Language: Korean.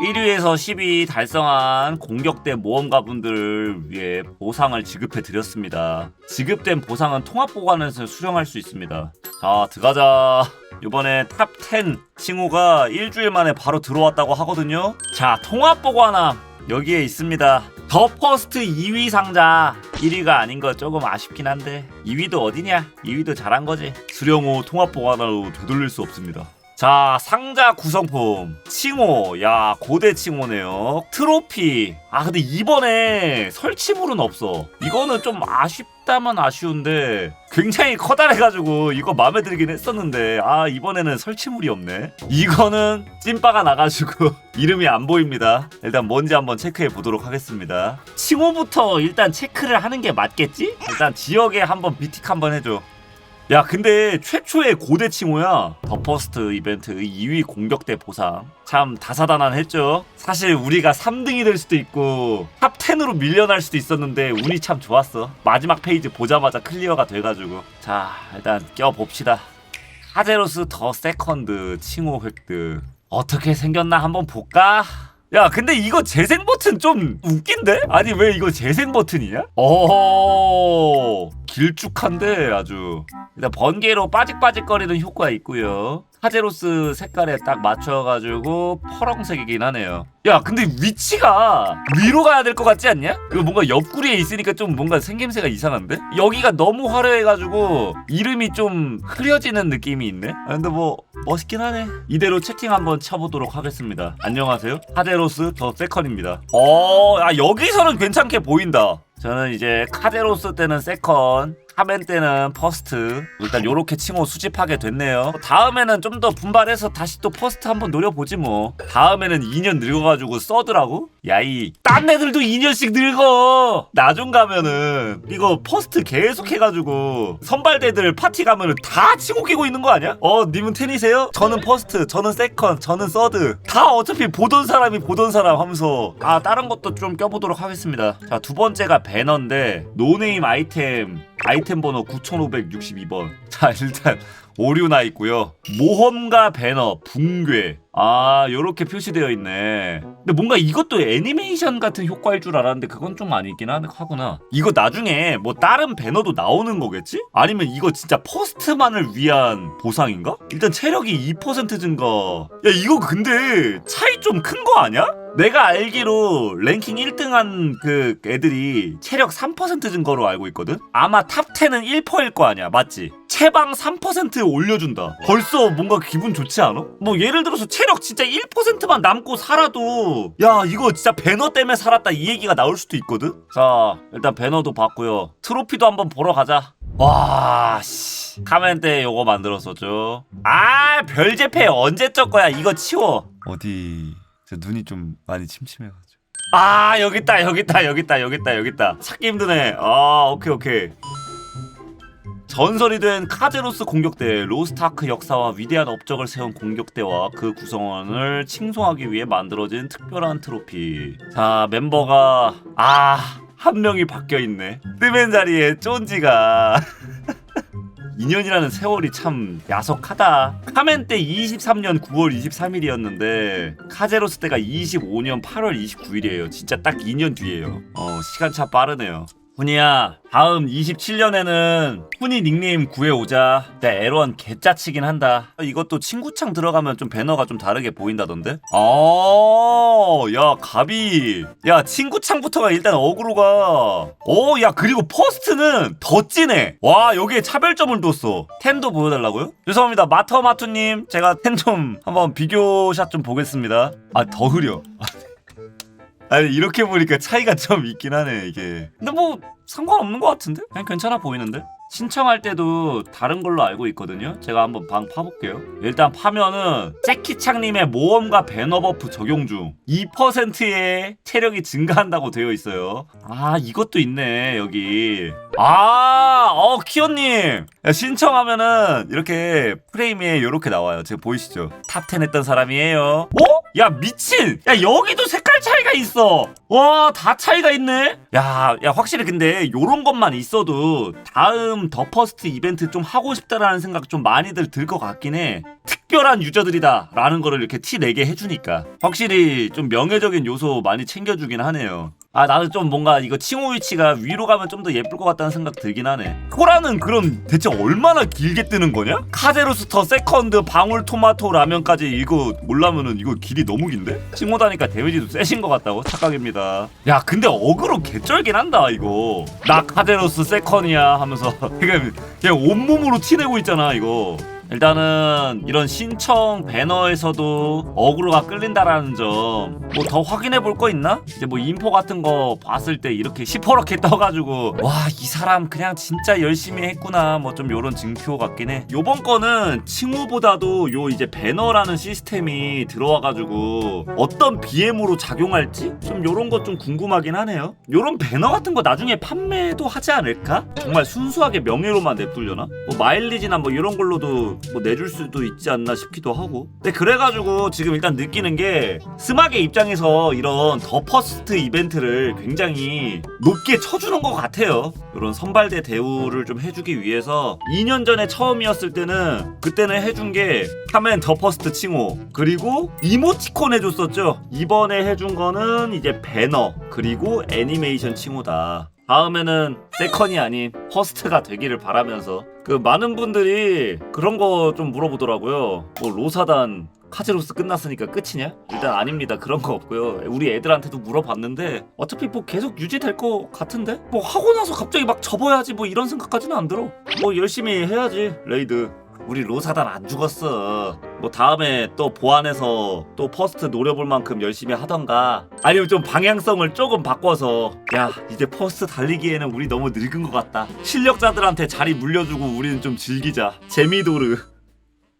1위에서 10위 달성한 공격대 모험가 분들을 위해 보상을 지급해 드렸습니다. 지급된 보상은 통합 보관에서 수령할 수 있습니다. 자, 들어가자. 이번에 탑 10 칭호가 일주일 만에 바로 들어왔다고 하거든요. 자, 통합 보관함 여기에 있습니다. 더 퍼스트 2위 상자 1위가 아닌 거 조금 아쉽긴 한데 2위도 어디냐? 2위도 잘한 거지. 수령 후 통합 보관하로 되돌릴 수 없습니다. 자 상자 구성품. 칭호. 야 고대 칭호네요. 트로피. 아 근데 이번에 설치물은 없어. 이거는 좀 아쉽다면 아쉬운데 굉장히 커다래가지고 이거 마음에 들긴 했었는데 아 이번에는 설치물이 없네. 이거는 찐빠가 나가지고 이름이 안 보입니다. 일단 뭔지 한번 체크해 보도록 하겠습니다. 칭호부터 일단 체크를 하는 게 맞겠지? 일단 지역에 한번 비틱 한번 해줘 야 근데 최초의 고대 칭호야. 더 퍼스트 이벤트 2위 공격대 보상. 참 다사다난했죠. 사실 우리가 3등이 될 수도 있고 탑 10으로 밀려날 수도 있었는데 운이 참 좋았어. 마지막 페이지 보자마자 클리어가 돼가지고. 자 일단 껴봅시다. 카제로스 더 세컨드 칭호 획득. 어떻게 생겼나 한번 볼까? 야 근데 이거 재생 버튼 좀 웃긴데? 아니 왜 이거 재생 버튼이냐? 어 길쭉한데 아주. 일단 번개로 빠직빠직거리는 효과 있고요. 카제로스 색깔에 딱 맞춰가지고 퍼렁색이긴 하네요. 야 근데 위치가 위로 가야 될 것 같지 않냐? 이거 뭔가 옆구리에 있으니까 좀 뭔가 생김새가 이상한데? 여기가 너무 화려해가지고 이름이 좀 흐려지는 느낌이 있네? 아, 근데 뭐 멋있긴 하네. 이대로 채팅 한번 쳐보도록 하겠습니다. 안녕하세요. 카제로스 더 세컨입니다. 어, 아 여기서는 괜찮게 보인다 저는 이제 카제로스 때는 세컨 카멘 때는 퍼스트. 일단 요렇게 칭호 수집하게 됐네요. 다음에는 좀 더 분발해서 다시 또 퍼스트 한번 노려보지 뭐. 다음에는 2년 늙어가지고 써드라고? 야이 딴 애들도 2년씩 늙어. 나중 가면은 이거 퍼스트 계속 해가지고 선발대들 파티 가면은 다 칭호 끼고 있는 거 아니야? 어 님은 테니세요? 저는 퍼스트 저는 세컨 저는 서드. 다 어차피 보던 사람이 보던 사람 하면서. 아 다른 것도 좀 껴보도록 하겠습니다. 자 두 번째가 배너인데 노네임 아이템 아이템 번호 9562번. 자, 일단 오류 나 있고요. 모험가 배너 붕괴. 아, 요렇게 표시되어 있네. 근데 뭔가 이것도 애니메이션 같은 효과일 줄 알았는데 그건 좀 아니긴 하- 하구나. 이거 나중에 뭐 다른 배너도 나오는 거겠지? 아니면 이거 진짜 퍼스트만을 위한 보상인가? 일단 체력이 2% 증가. 야, 이거 근데 차이 좀 큰 거 아니야? 내가 알기로 랭킹 1등한 그 애들이 체력 3% 증가로 알고 있거든? 아마 탑 10은 1%일 거 아니야, 맞지? 체방 3% 올려준다. 벌써 뭔가 기분 좋지 않아? 뭐 예를 들어서 체력 진짜 1%만 남고 살아도 야 이거 진짜 배너 때문에 살았다 이 얘기가 나올 수도 있거든? 자 일단 배너도 봤고요. 트로피도 한번 보러 가자. 와, 씨. 카멘 때 요거 만들었었죠. 아, 별제패 언제 적 거야? 이거 치워. 어디? 저 눈이 좀 많이 침침해가지고. 아, 여기 있다, 여기 있다, 여기 있다, 여기 있다, 여기 있다. 찾기 힘드네. 아, 오케이, 오케이. 전설이 된 카제로스 공격대 로스타크 역사와 위대한 업적을 세운 공격대와 그 구성원을 칭송하기 위해 만들어진 특별한 트로피. 자 멤버가 아 한 명이 바뀌어 있네. 뜨맨 자리에 쫀지가 2년이라는 세월이 참 야속하다. 카멘 때 23년 9월 23일이었는데 카제로스 때가 25년 8월 29일이에요. 진짜 딱 2년 뒤에요. 어 시간차 빠르네요. 훈이야 다음 27년에는 훈이 닉네임 구해오자. 내 에런 개짜치긴 한다. 이것도 친구창 들어가면 좀 배너가 좀 다르게 보인다던데? 아야 가비 야 친구창부터가 일단 어그로가. 어야 그리고 퍼스트는 더 진해. 와 여기에 차별점을 뒀어. 텐도 보여달라고요? 죄송합니다 마터마투님. 제가 텐 좀 한번 비교샷 좀 보겠습니다. 아 더 흐려 아니 이렇게 보니까 차이가 좀 있긴 하네 이게 근데 뭐 상관없는 것 같은데? 그냥 괜찮아 보이는데? 신청할 때도 다른 걸로 알고 있거든요 제가 한번 방 파볼게요 일단 파면은 재키창님의 모험가 배너 버프 적용 중 2%의 체력이 증가한다고 되어 있어요 아 이것도 있네 여기 아 어 키오님 야, 신청하면은 이렇게 프레임에 이렇게 나와요 지금 보이시죠? 탑10 했던 사람이에요 어? 야 미친! 야 여기도 색깔 차이가 있어! 와 다 차이가 있네? 야, 야 확실히 근데 요런 것만 있어도 다음 더 퍼스트 이벤트 좀 하고 싶다라는 생각 좀 많이들 들 것 같긴 해. 특별한 유저들이다 라는 거를 이렇게 티 내게 해주니까. 확실히 좀 명예적인 요소 많이 챙겨주긴 하네요 아 나는 좀 뭔가 이거 칭호 위치가 위로 가면 좀 더 예쁠 것 같다는 생각 들긴 하네 코라는 그럼 대체 얼마나 길게 뜨는 거냐? 카제로스터 세컨드 방울토마토 라면까지 이거 몰라면은 이거 길이 너무 긴데? 칭호 다니까 데미지도 세신 것 같다고 착각입니다 야 근데 어그로 개쩔긴 한다 이거 나 카제로스 세컨이야 하면서 그냥 그냥 온몸으로 티내고 있잖아 이거 일단은 이런 신청 배너에서도 어그로가 끌린다라는 점 뭐 더 확인해 볼 거 있나? 이제 뭐 인포 같은 거 봤을 때 이렇게 시퍼렇게 떠가지고 와 이 사람 그냥 진짜 열심히 했구나 뭐 좀 요런 증표 같긴 해 요번 거는 칭호보다도 요 이제 배너라는 시스템이 들어와가지고 어떤 BM으로 작용할지 좀 요런 것 좀 궁금하긴 하네요 요런 배너 같은 거 나중에 판매도 하지 않을까? 정말 순수하게 명예로만 냅두려나? 뭐 마일리지나 뭐 이런 걸로도 뭐 내줄 수도 있지 않나 싶기도 하고. 근데 그래가지고 지금 일단 느끼는 게 스마게 입장에서 이런 더 퍼스트 이벤트를 굉장히 높게 쳐주는 것 같아요. 이런 선발대 대우를 좀 해주기 위해서 2년 전에 처음이었을 때는 그때는 해준 게 카멘 더 퍼스트 칭호 그리고 이모티콘 해줬었죠. 이번에 해준 거는 이제 배너 그리고 애니메이션 칭호다 다음에는 세컨이 아닌 퍼스트가 되기를 바라면서 그 많은 분들이 그런 거 좀 물어보더라고요. 뭐 로사단 카제로스 끝났으니까 끝이냐? 일단 아닙니다. 그런 거 없고요. 우리 애들한테도 물어봤는데 어차피 뭐 계속 유지될 거 같은데? 뭐 하고 나서 갑자기 막 접어야지 뭐 이런 생각까지는 안 들어. 뭐 열심히 해야지 레이드. 우리 로사단 안 죽었어. 뭐 다음에 또 보완해서 또 퍼스트 노려볼 만큼 열심히 하던가 아니면 좀 방향성을 조금 바꿔서 야 이제 퍼스트 달리기에는 우리 너무 늙은 것 같다. 실력자들한테 자리 물려주고 우리는 좀 즐기자. 재미도르.